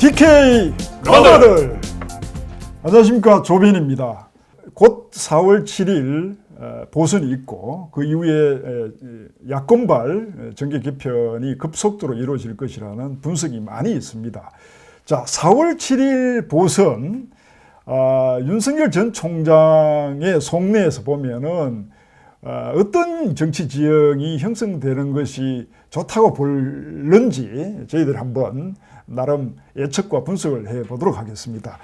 DK 가마들 안녕하십니까 조빈입니다. 곧 4월 7일 어, 보선이 있고 그 이후에 야권발 에, 정계 개편이 급속도로 이루어질 것이라는 분석이 많이 있습니다. 자, 4월 7일 보선 아, 윤석열 전 총장의 속내에서 보면은 어, 어떤 정치 지형이 형성되는 것이 좋다고 볼는지 저희들 한번 나름 예측과 분석을 해 보도록 하겠습니다.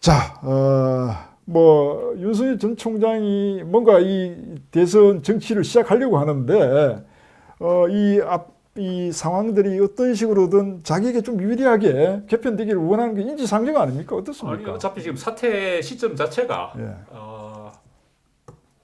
자, 어, 뭐 윤석열 전 총장이 뭔가 이 대선 정치를 시작하려고 하는데 어, 이 앞, 이 상황들이 어떤 식으로든 자기에게 좀 유리하게 개편되기를 원하는 게 인지상정 아닙니까? 아니 어떻습니까? 어차피 지금 사태 시점 자체가 예. 어,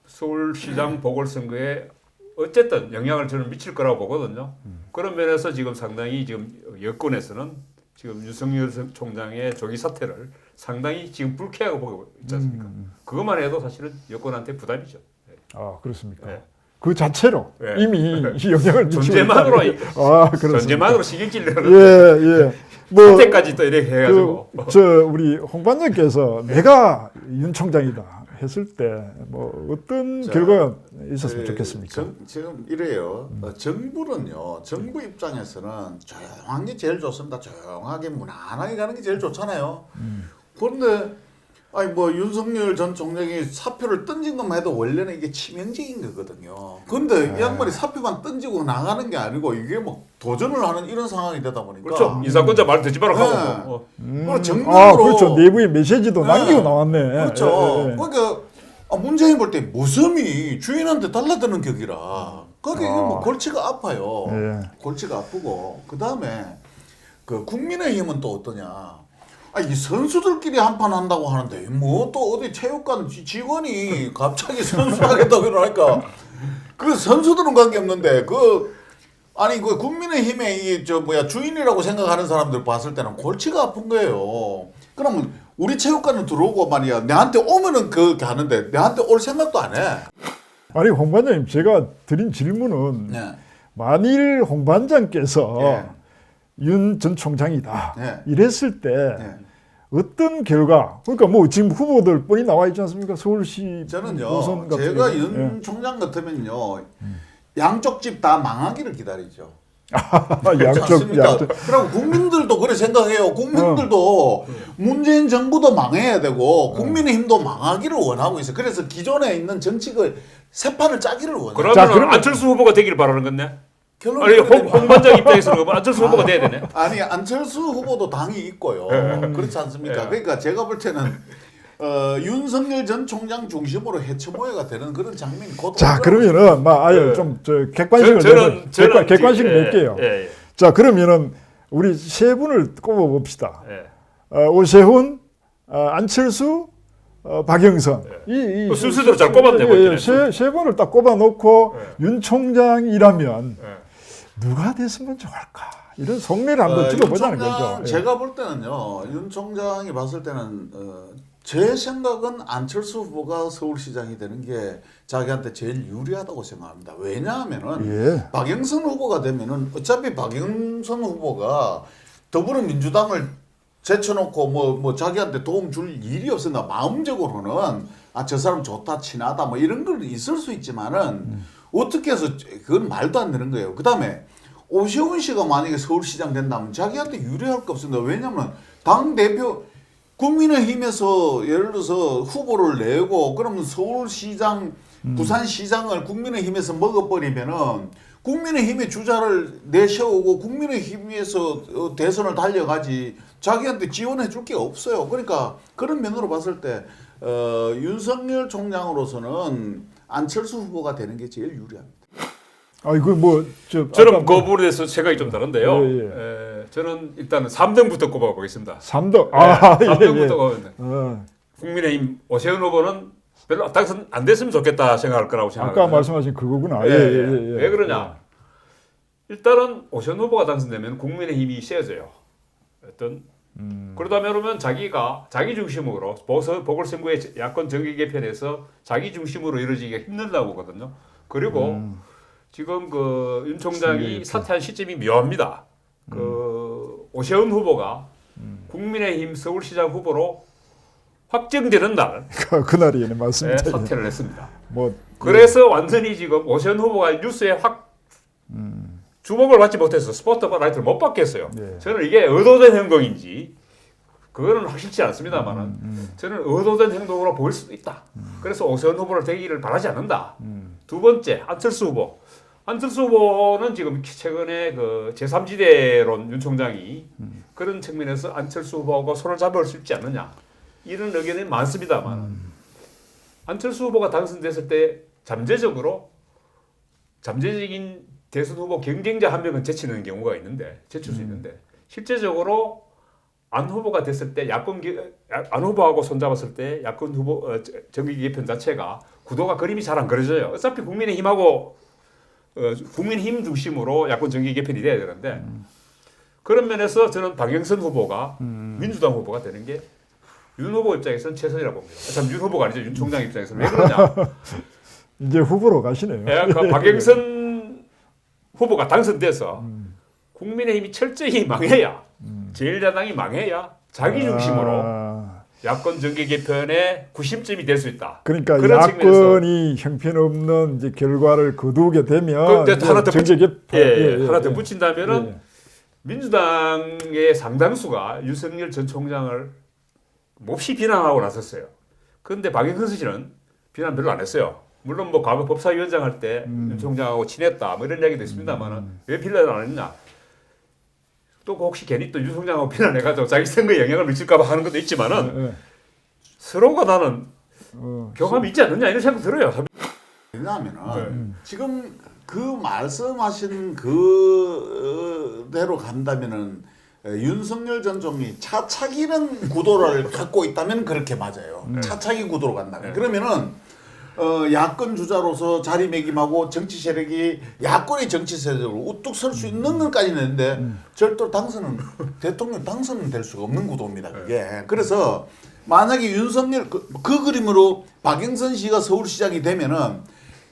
서울시장 보궐선거에 어쨌든 영향을 저는 미칠 거라고 보거든요. 그런 면에서 지금 상당히 지금 여권에서는 지금 윤석열 총장의 조기 사퇴를 상당히 지금 불쾌하고 보고 있지 않습니까? 그것만 해도 사실은 여권한테 부담이죠. 아 그렇습니까? 예. 그 자체로 예. 이미 이 영향을 미치고 존재만으로 아 그렇습니다. 전제만으로 신경질내는 예 예. 뭐 사태까지 또 이렇게 해가지고 그, 저 우리 홍 반장께서 내가 윤 총장이다 했을 때 뭐 어떤 자, 결과가 있었으면 그, 좋겠습니까? 정- 지금 이래요. 어, 정부는요. 정부 입장에서는 조용한 게 제일 좋습니다. 조용하게 무난하게 가는 게 제일 좋잖아요. 그런데 아니 뭐 윤석열 전 총장이 사표를 던진 것만 해도 원래는 이게 치명적인 거거든요. 근데 이 양반이 사표만 던지고 나가는 게 아니고 이게 뭐 도전을 하는 이런 상황이 되다 보니까 그렇죠. 인사권자 말 듣지 말라고 네. 하고 어. 그걸 정면으로 아 그렇죠 내부의 메시지도 네. 남기고 나왔네. 그렇죠. 예, 예. 그러니까 아, 문재인 볼 때 무섬이 주인한테 달라드는 격이라. 그러니까 이게 뭐 아. 골치가 아파요. 예. 골치가 아프고 그 다음에 그 국민의힘은 또 어떠냐? 아, 이 선수들끼리 한판 한다고 하는데 뭐 또 어디 체육관 지- 직원이 갑자기 선수하겠다고 그러니까 그 선수들은 관계 없는데 그 아니 그 국민의힘의 이저 뭐야 주인이라고 생각하는 사람들 봤을 때는 골치가 아픈 거예요. 그러면 우리 체육관에 들어오고 말이야 내한테 오면은 그렇게 하는데 내한테 올 생각도 안 해. 아니 홍 반장님 제가 드린 질문은 네. 만일 홍 반장께서 예. 윤 전 총장이다 네. 이랬을 때 네. 어떤 결과 그러니까 뭐 지금 후보들 뻔히 나와 있지 않습니까? 서울시 저는요 제가 경우. 윤 총장 같으면요 양쪽 집 다 망하기를 기다리죠. 예. 양쪽? 양쪽 그리고 국민들도 그래 생각해요. 국민들도 문재인 정부도 망해야 되고 국민의힘도 망하기를 원하고 있어요. 그래서 기존에 있는 정치를 새 판을 짜기를 원해요. 그러면- 안철수 후보가 되기를 바라는 건데. 결론은 아니 홍, 홍 반장 입장에서는 안철수 후보가 돼야 되네. 아니 안철수 후보도 당이 있고요. 그렇지 않습니까? 예. 그러니까 제가 볼 때는 어, 윤석열 전 총장 중심으로 해처모해가 되는 그런 장면이 곧 자 그러면은 막 아예 예. 좀저 객관식을 저- 내서 객관, 객관식을 예, 낼게요. 예, 예, 자 그러면은 우리 세 분을 꼽아 봅시다. 예. 어, 오세훈, 어, 안철수, 어, 박영선. 이, 이그 순서대로 잘 꼽았네, 예, 뭐 예, 이렇게. 세, 세 분을 딱 꼽아 놓고 윤 총장이라면 예. 누가 됐으면 좋을까 이런 속내를 한번 어, 찍어보자는 윤 총장, 거죠. 예. 제가 볼 때는요. 윤 총장이 봤을 때는 어, 제 생각은 안철수 후보가 서울시장이 되는 게 자기한테 제일 유리하다고 생각합니다. 왜냐하면은 예. 박영선 후보가 되면은 어차피 박영선 후보가 더불어민주당을 제쳐놓고 뭐, 뭐 자기한테 도움 줄 일이 없습니다. 마음적으로는 아, 저 사람 좋다, 친하다, 뭐 이런 건 있을 수 있지만은 어떻게 해서 그건 말도 안 되는 거예요. 그 다음에 오세훈 씨가 만약에 서울시장 된다면 자기한테 유리할 거 없습니다. 왜냐면 당대표 국민의힘에서 예를 들어서 후보를 내고 그러면 서울시장, 부산시장을 국민의힘에서 먹어버리면은 국민의힘의 주자를 내세우고 국민의힘에서 어, 대선을 달려가지 자기한테 지원해 줄 게 없어요. 그러니까 그런 면으로 봤을 때 어, 윤석열 총장으로서는 안철수 후보가 되는 게 제일 유리합니다. 아 이거 뭐저 저는 그 부분에 대해서 생각이 좀 다른데요. 예, 에, 저는 일단 3등부터 꼽아보겠습니다. 삼덕 아 예, 3등부터 예. 꼽아보겠습니다. 어, 국민의힘 오세훈 후보는 별로 당선 안 됐으면 좋겠다 생각할 거라고 생각합니다. 아까 말씀하신 그거구나. 예, 예, 예, 예. 예, 예. 왜 그러냐? 일단은 오세훈 후보가 당선되면 국민의힘이 세져요. 어떤 음. 그러다 보면 자기가 자기 중심으로 보궐선거의 야권 정기 개편에서 자기 중심으로 이루어지기가 힘들다고 보거든요. 그리고 음. 지금 그 윤 총장이. 사퇴한 시점이 묘합니다. 그 오세훈 후보가 국민의힘 서울시장 후보로 확정되는 날 그- 그날이네 에 맞습니다. 사퇴를 했습니다. 뭐 그래서 완전히 지금 오세훈 후보가 뉴스에 확 주목을 받지 못해서 스포트라이트를 못 받겠어요. 네. 저는 이게 의도된 행동인지 그거는 확실치 않습니다만은 음, 저는 의도된 행동으로 보일 수도 있다. 그래서 오세훈 후보를 되기를 바라지 않는다. 음. 두 번째 안철수 후보. 안철수 후보는 지금 최근에 그 제3지대론 윤 총장이 음. 그런 측면에서 안철수 후보하고 손을 잡을 수 있지 않느냐 이런 의견이 많습니다만 음. 안철수 후보가 당선됐을 때 잠재적으로 잠재적인 대선 후보 경쟁자 한 명은 제치는 경우가 있는데 제칠 수 음. 있는데 실제적으로 안 후보가 됐을 때 야권 안 후보하고 손잡았을 때 야권 후보 어, 저- 정기 개편 자체가 구도가 그림이 잘 안 그려져요. 어차피 국민의힘하고 어, 국민힘 중심으로 야권 정기 개편이 돼야 되는데 그런 면에서 저는 박영선 후보가 민주당 후보가 되는 게 윤 후보 입장에서는 최선이라고 봅니다. 참 윤 후보가 아니죠. 윤 총장 입장에서는 왜 그러냐? 이제 후보로 가시네요. 예, 그 박영선 후보가 당선돼서 음. 국민의힘이 철저히 망해야 제1야당이 망해야 자기 중심으로 아, 야권 정계 개편의 구심점이 될 수 있다. 그러니까 야권이 형편없는 이제 결과를 거두게 되면 그, 하나 더 정계 개편 예, 예, 하나 더 예. 붙인다면은 예. 민주당의 상당수가 윤석열 전 총장을 몹시 비난하고 나섰어요. 그런데 박영선 씨는 비난 별로 안 했어요. 물론 뭐 과거 법사위원장 할때 음. 윤 총장하고 친했다 뭐 이런 이야기도 있습니다만은 왜 비난을 안 했냐? 또 혹시 괜히 또 윤 총장하고 비난해가지고 자기 선거에 영향을 미칠까봐 하는 것도 있지만은 예, 예. 서로가 나는 어, 교감이 있지 않느냐 이런 생각 들어요. 왜냐하면은 네. 지금 그 말씀하신 그대로 간다면은 에, 윤석열 전 총리 차차기는 구도를 갖고 있다면 그렇게 맞아요. 차차기 구도로 간다면 네. 그러면은 어, 야권 주자로서 자리매김하고 정치 세력이 야권의 정치 세력으로 우뚝 설 수 있는 것까지는 있는데 절대로 당선은 대통령 당선은 될 수가 없는 구도입니다. 그게 그래서 만약에 윤석열 그, 그 그림으로 박영선 씨가 서울시장이 되면은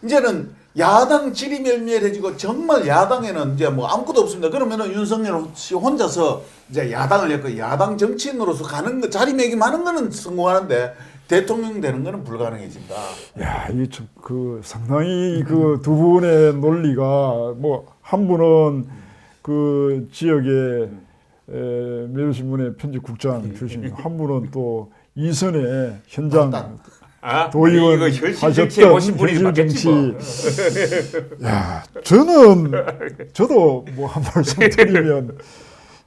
이제는 야당 지리멸멸해지고 정말 야당에는 이제 뭐 아무것도 없습니다. 그러면은 윤석열 씨 혼자서 이제 야당을 엮고 야당 정치인으로서 가는 거 자리매김하는 거는 성공하는데 대통령 되는 거는 불가능해진다. 야, 이그 상당히 그 두 분의 논리가 뭐 한 분은 그 지역의 에, 매일신문의 편집국장 출신, 한 분은 또 이선의 현장 맞다. 아, 도의원 이거 하셨던 오신 분이 현실 맞겠지 뭐. 정치. 야, 저는 저도 뭐 한 말씀 드리면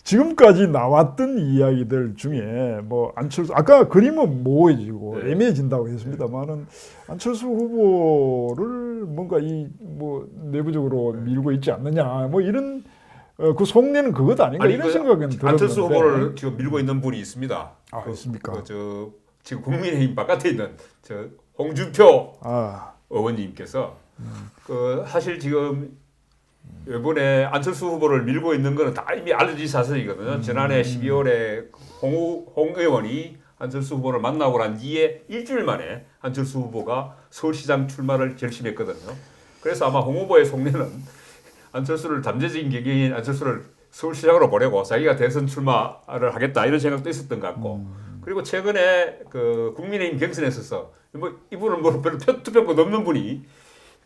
지금까지 나왔던 이야기들 중에 뭐 안철수 아까 그림은 모호해지고 네. 애매해진다고 했습니다만은 안철수 후보를 뭔가 이 뭐 내부적으로 밀고 있지 않느냐 뭐 이런 어, 그 속내는 그것 아닌가 아니, 이런 그 생각은 들었는데 안철수 후보를 지금 밀고 있는 분이 있습니다. 아, 그, 있습니까? 그, 저 지금 국민의힘 바깥에 있는 저 홍준표 아 의원님께서 그 사실 지금 이번에 안철수 후보를 밀고 있는 거는 다 이미 알려진 사실이거든요. 지난해 12월에 홍, 홍 의원이 안철수 후보를 만나고 난 뒤에 일주일 만에 안철수 후보가 서울시장 출마를 결심했거든요. 그래서 아마 홍 후보의 속내는 안철수를 잠재적인 경쟁인 안철수를 서울시장으로 보내고 자기가 대선 출마를 하겠다 이런 생각도 있었던 것 같고 그리고 최근에 그 국민의힘 경선에 있어서 뭐 이분은 뭐 별로 표- 투표권 넘는 분이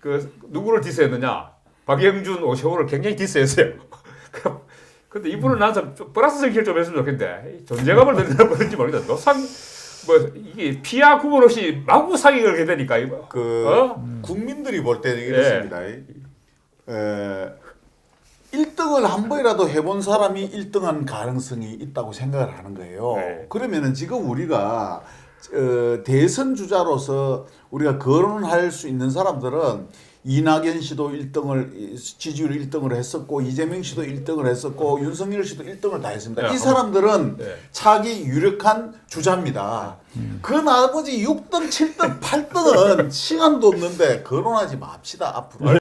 그 누구를 디스했느냐 박영준 오세훈을 굉장히 디스했어요. 근데 이분은 나한테 좀 플러스 정치를 좀 했으면 좋겠는데 존재감을 드린다고 그런지 모르겠다. 너상 뭐 이게 피하 구분 없이 마구 사기 걸게 되니까 이거 그 어? 국민들이 볼 때는 이렇습니다. 에, 1등을 한 번이라도 해본 사람이 1등한 가능성이 있다고 생각을 하는 거예요. 네. 그러면은 지금 우리가 어, 대선 주자로서 우리가 거론할 수 있는 사람들은 이낙연 씨도 1등을 지지율 1등을 했었고 이재명 씨도 1등을 했었고 윤석열 씨도 1등을 다 했습니다. 네, 이 사람들은 네. 차기 유력한 주자입니다. 그 나머지 6등, 7등, 8등은 시간도 없는데 거론하지 맙시다 앞으로.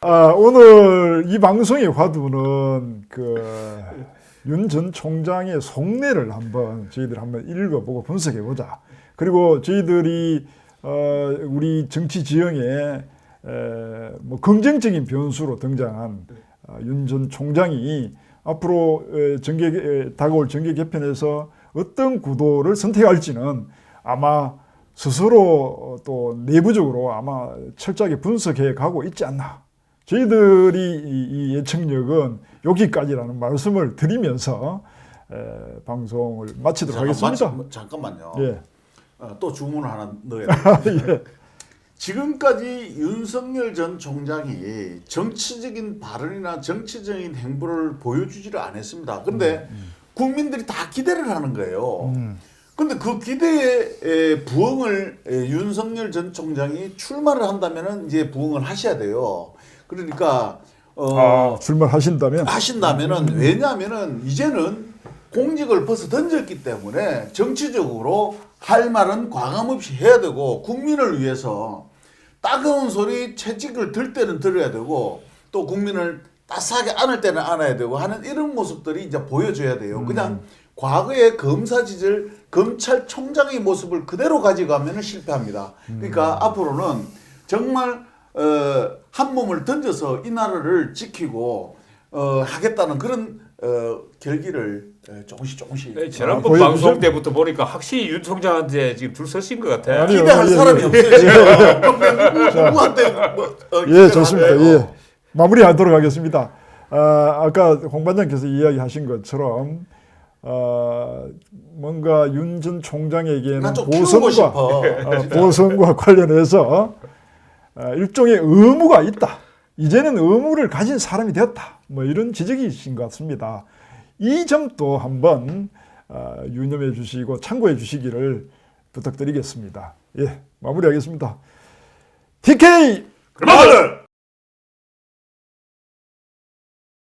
아, 오늘 이 방송의 화두는 그 윤 전 총장의 속내를 한번 저희들 한번 읽어보고 분석해 보자. 그리고 저희들이 어, 우리 정치 지형에 에, 뭐 긍정적인 변수로 등장한 어, 윤전 총장이 앞으로 에, 정계 에, 다가올 정계 개편에서 어떤 구도를 선택할지는 아마 스스로 또 내부적으로 아마 철저하게 분석해 가고 있지 않나. 저희들이 이, 이 예측력은 여기까지라는 말씀을 드리면서 에, 방송을 마치도록 하겠습니다. 잠깐만, 잠깐만요. 예. 어, 또 주문 하나 넣어야 돼. 지금까지 윤석열 전 총장이 정치적인 발언이나 정치적인 행보를 보여주지를 않았습니다. 근데 국민들이 다 기대를 하는 거예요. 근데 그 기대에 부응을 에, 윤석열 전 총장이 출마를 한다면은 이제 부응을 하셔야 돼요. 그러니까 어, 아, 출마하신다면 하신다면은 왜냐하면은 이제는 공직을 벌써 던졌기 때문에 정치적으로 할 말은 과감 없이 해야 되고 국민을 위해서 따가운 소리 채찍을 들 때는 들어야 되고 또 국민을 따스하게 안을 때는 안아야 되고 하는 이런 모습들이 이제 보여줘야 돼요. 그냥 과거의 검사지질 검찰총장의 모습을 그대로 가져가면 실패합니다. 그러니까 앞으로는 정말 어, 한 몸을 던져서 이 나라를 지키고 어, 하겠다는 그런 어, 결기를 어, 조금씩 조금씩 네, 아, 지난번 보여주세요. 방송 때부터 보니까 확실히 윤 총장한테 지금 줄 서신 것 같아. 아니요. 기대할 예, 사람이 예. 없어요 지금. 그럼 누구- 누구한테 뭐, 어, 예, 좋습니다. 예. 마무리하도록 하겠습니다. 아, 아까 홍 반장께서 이야기하신 것처럼 어, 뭔가 윤 전 총장에게는 보선과. 어, 보선과 관련해서 어, 일종의 의무가 있다. 이제는 의무를 가진 사람이 되었다. 뭐 이런 지적이신 것 같습니다. 이 점도 한번 어, 유념해 주시고 참고해 주시기를 부탁드리겠습니다. 예, 마무리하겠습니다. TK 그만들!